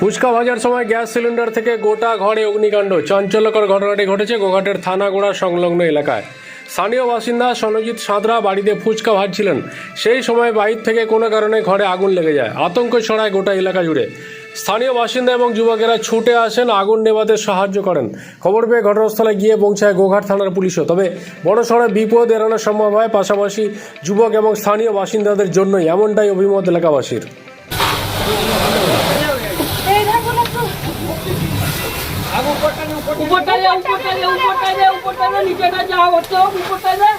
ফুচকা ভাজার সময় gas cylinder থেকে গোটা ঘরে অগ্নিকাণ্ড। চাঞ্চল্যকর ঘটনাটি ঘটেছে গোঘাটের থানাগোড়া সংলগ্ন এলাকায়। স্থানীয় বাসিন্দা সনজিৎ সাঁতরা বাড়িতে ফুচকা ভাজছিলেন। সেই সময় বাইর থেকে কোনো কারণে ঘরে আগুন লেগে যায়। আতঙ্ক ছড়ায় গোটা এলাকা জুড়ে। স্থানীয় বাসিন্দা এবং যুবকেরা ছুটে আসেন, আগুন নেভাতে সাহায্য করেন। খবর পেয়ে ঘটনাস্থলে গিয়ে পৌঁছায় গোঘাট থানার পুলিশও। তবে বড় সড়ো বিপদ এড়ানো সম্ভব হয়, পাশাপাশি যুবক এবং স্থানীয় বাসিন্দাদের জন্যই। এমনটাই অভিমত এলাকাবাসীর। উপরটালে উপরটালে উপরটালে উপরটালে নিচেটা যা হচ্ছে উপরটালে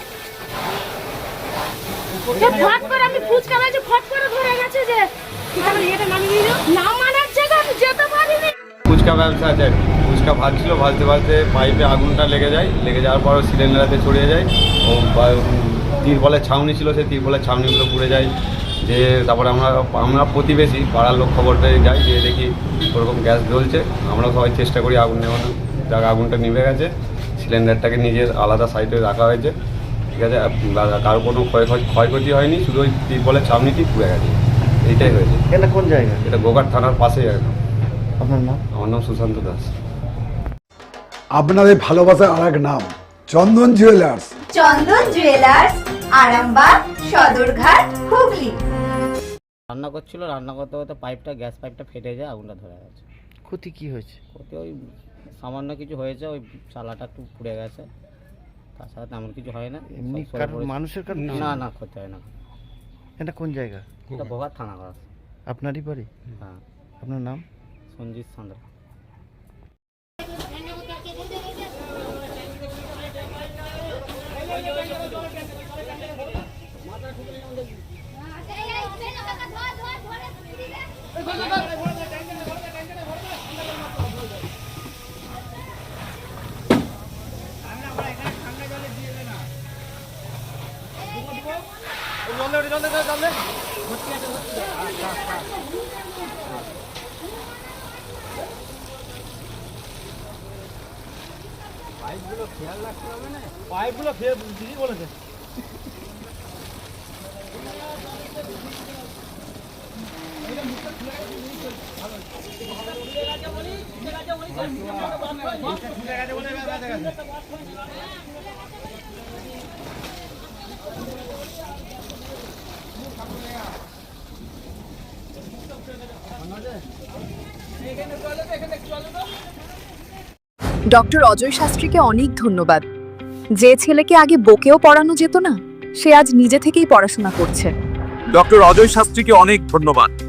ফট করে আমি ফুচকা বাজে ফট করে ধরে গেছে যে এটা নামিয়ে দিল নামানোর জায়গা আমি যেতে পারিনি। ফুচকা ব্যবসা আছে। ফুচকা ভাজছিল ভাজতে ভাজতে পাইপে আগুনটা লেগে যায়। লেগে যাওয়ার পর সিলিন্ডারাতে ছড়িয়ে যায়। ও তিরপলের ছাউনি ছিল সেই তিরপলের ছাউনিগুলো পুড়ে যায়। যে তারপরে আমরা আমরা প্রতিবেশী পাড়ার লোক খবর পেয়ে যাই যে দেখি ওরকম গ্যাস জ্বলছে। আমরা সবাই চেষ্টা করি আগুন নেওয়ানোর যাক আগুনটা নিভে গেছে। সিলিন্ডারটাকে নিজের আলাদা সাইডে রাখা হয়েছে। ঠিক আছে? আর কারও কোনো ক্ষয় ক্ষয়ক্ষতি হয়নি শুধু ওই তিরপলের ছাউনিটি পুড়ে গেছে। এইটাই হয়েছে। এটা কোন জায়গা? এটা গোঘাট থানার পাশেই একদম আপনার নাম? আমার নাম সুশান্ত দাস। আপনাদের ভালোবাসার আর এক নাম চন্দন জুয়েলার্স চন্দন জুয়েলার্স আরামবাগ সদরঘাট হুগলি। রান্না করছিল রান্না করতে করতে পাইপটা গ্যাস পাইপটা ফেটে যায় আগুনটা ধরে গেছে। ক্ষতি কি হয়েছে? ক্ষতি ওই সামান্য কিছু হয়েছে ওই চালাটা একটু পুড়ে গেছে। তাছাড়া তেমন কিছু হয় না। এমনি সব সরে কারোর পড়েছে। মানুষের না না ক্ষতি হয় না। এটা কোন জায়গা? এটা ভোগার থানা করা আপনারই বাড়ি? হ্যাঁ। আপনার নাম? সঞ্জিত সান্দ্রা। জলদি জলদি জলদি ভর্তি আছে ভর্তি আছে পাইপগুলো খেয়াল রাখতে হবে না? পাইপগুলো ফের দিদি বলেছে। ডক্টর অজয় শাস্ত্রীকে অনেক ধন্যবাদ। যে ছেলেকে আগে বকেও পড়ানো যেত না, সে আজ নিজে থেকেই পড়াশোনা করছে। ডক্টর অজয় শাস্ত্রীকে অনেক ধন্যবাদ।